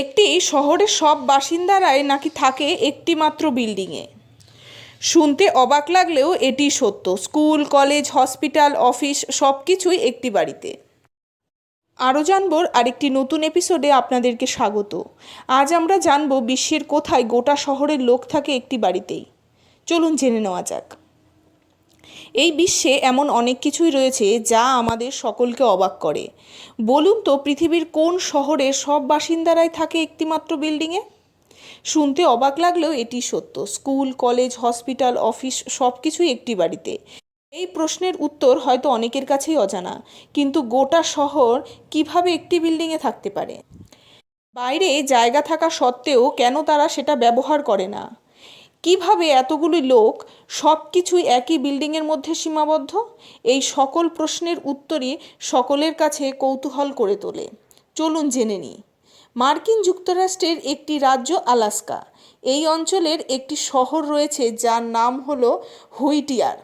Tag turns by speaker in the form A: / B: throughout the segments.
A: একটি শহরের সব বাসিন্দারাই নাকি থাকে একটি মাত্র বিল্ডিংয়ে। শুনতে অবাক লাগলেও এটি সত্য। স্কুল, কলেজ, হসপিটাল, অফিস সব কিছুই একটি বাড়িতে। আরও জানব আরেকটি নতুন এপিসোডে আপনাদেরকে স্বাগত। আজ আমরা জানব বিশ্বের কোথায় গোটা শহরের লোক থাকে একটি বাড়িতেই। চলুন জেনে নেওয়া যাক। এই বিশ্বে এমন অনেক কিছুই রয়েছে যা আমাদের সকলকে অবাক করে। বলুন তো, পৃথিবীর কোন শহরে সব বাসিন্দারাই থাকে একটিমাত্র বিল্ডিংয়ে? শুনতে অবাক লাগলেও এটি সত্য। স্কুল, কলেজ, হসপিটাল, অফিস সব কিছুই একটি বাড়িতে। এই প্রশ্নের উত্তর হয়তো অনেকের কাছেই অজানা, কিন্তু গোটা শহর কীভাবে একটি বিল্ডিংয়ে থাকতে পারে? বাইরে জায়গা থাকা সত্ত্বেও কেন তারা সেটা ব্যবহার করে না? কীভাবে এতগুলি লোক সব কিছুই একই বিল্ডিংয়ের মধ্যে সীমাবদ্ধ? এই সকল প্রশ্নের উত্তরই সকলের কাছে কৌতূহল করে তোলে। চলুন জেনে নিই। মার্কিন যুক্তরাষ্ট্রের একটি রাজ্য আলাস্কা। এই অঞ্চলের একটি শহর রয়েছে যার নাম হলো হুইটিয়ার।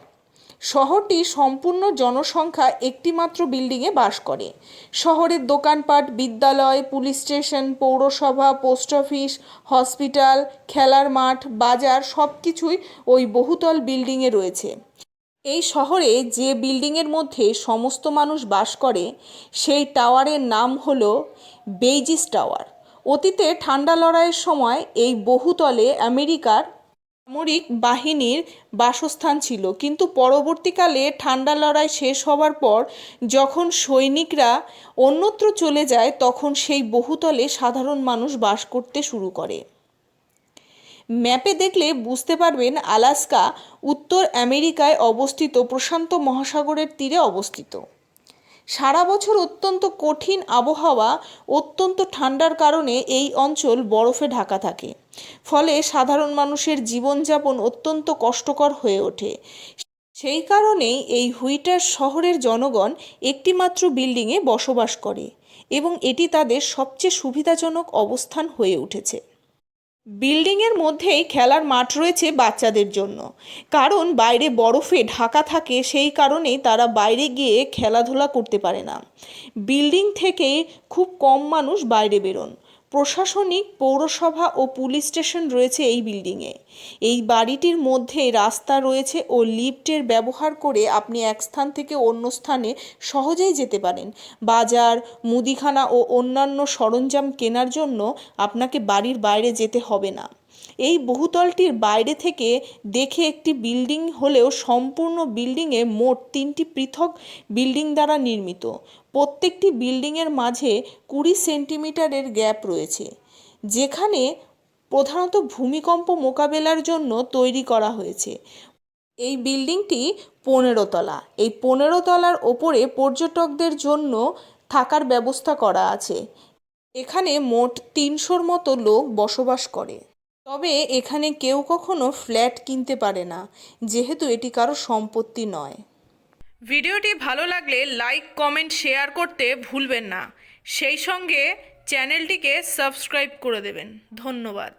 A: শহরটি সম্পূর্ণ জনসংখ্যা একটিমাত্র বিল্ডিংয়ে বাস করে। শহরের দোকানপাট, বিদ্যালয়, পুলিশ স্টেশন, পৌরসভা, পোস্ট অফিস, হসপিটাল, খেলার মাঠ, বাজার সব কিছুই ওই বহুতল বিল্ডিংয়ে রয়েছে। এই শহরে যে বিল্ডিংয়ের মধ্যে সমস্ত মানুষ বাস করে, সেই টাওয়ারের নাম হলো বেইজিস টাওয়ার। অতীতে ঠান্ডা লড়াইয়ের সময় এই বহুতলে আমেরিকার সামরিক বাহিনীর বাসস্থান ছিল, কিন্তু পরবর্তীকালে ঠান্ডা লড়াই শেষ হওয়ার পর যখন সৈনিকরা অন্যত্র চলে যায়, তখন সেই বহুতলে সাধারণ মানুষ বাস করতে শুরু করে। ম্যাপে দেখলে বুঝতে পারবেন আলাস্কা উত্তর আমেরিকায় অবস্থিত প্রশান্ত মহাসাগরের তীরে অবস্থিত। সারা বছর অত্যন্ত কঠিন আবহাওয়া, অত্যন্ত ঠান্ডার কারণে এই অঞ্চল বরফে ঢাকা থাকে। ফলে সাধারণ মানুষের জীবনযাপন অত্যন্ত কষ্টকর হয়ে ওঠে। সেই কারণেই এই হুইটার শহরের জনগণ একটিমাত্র বিল্ডিংয়ে বসবাস করে এবং এটি তাদের সবচেয়ে সুবিধাজনক অবস্থান হয়ে উঠেছে। বিল্ডিংয়ের মধ্যেই খেলার মাঠ রয়েছে বাচ্চাদের জন্য। কারণ বাইরে বরফে ঢাকা থাকে, সেই কারণেই তারা বাইরে গিয়ে খেলাধুলা করতে পারে না। বিল্ডিং থেকে খুব কম মানুষ বাইরে বেরোন। প্রশাসনিক, পৌরসভা ও পুলিশ স্টেশন রয়েছে এই বিল্ডিংয়ে। এই বাড়িটির মধ্যে রাস্তা রয়েছে ও লিফটের ব্যবহার করে আপনি এক স্থান থেকে অন্য স্থানে সহজেই যেতে পারেন। বাজার, মুদিখানা ও অন্যান্য সরঞ্জাম কেনার জন্য আপনাকে বাড়ির বাইরে যেতে হবে না। এই বহুতলটির বাইরে থেকে দেখে একটি বিল্ডিং হলেও সম্পূর্ণ বিল্ডিংয়ে মোট তিনটি পৃথক বিল্ডিং দ্বারা নির্মিত। প্রত্যেকটি বিল্ডিংয়ের মাঝে কুড়ি সেন্টিমিটারের গ্যাপ রয়েছে, যেখানে প্রধানত ভূমিকম্প মোকাবেলার জন্য তৈরি করা হয়েছে। এই বিল্ডিংটি পনেরো তলা। এই পনেরো তলার ওপরে পর্যটকদের জন্য থাকার ব্যবস্থা করা আছে। এখানে মোট তিনশোর মতো লোক বসবাস করে। তবে এখানে কেউ কখনো ফ্ল্যাট কিনতে পারে না, যেহেতু এটি কারও সম্পত্তি নয়। ভিডিওটি ভালো লাগলে লাইক, কমেন্ট, শেয়ার করতে ভুলবেন না। সেই সঙ্গে চ্যানেলটিকে সাবস্ক্রাইব করে দেবেন। ধন্যবাদ।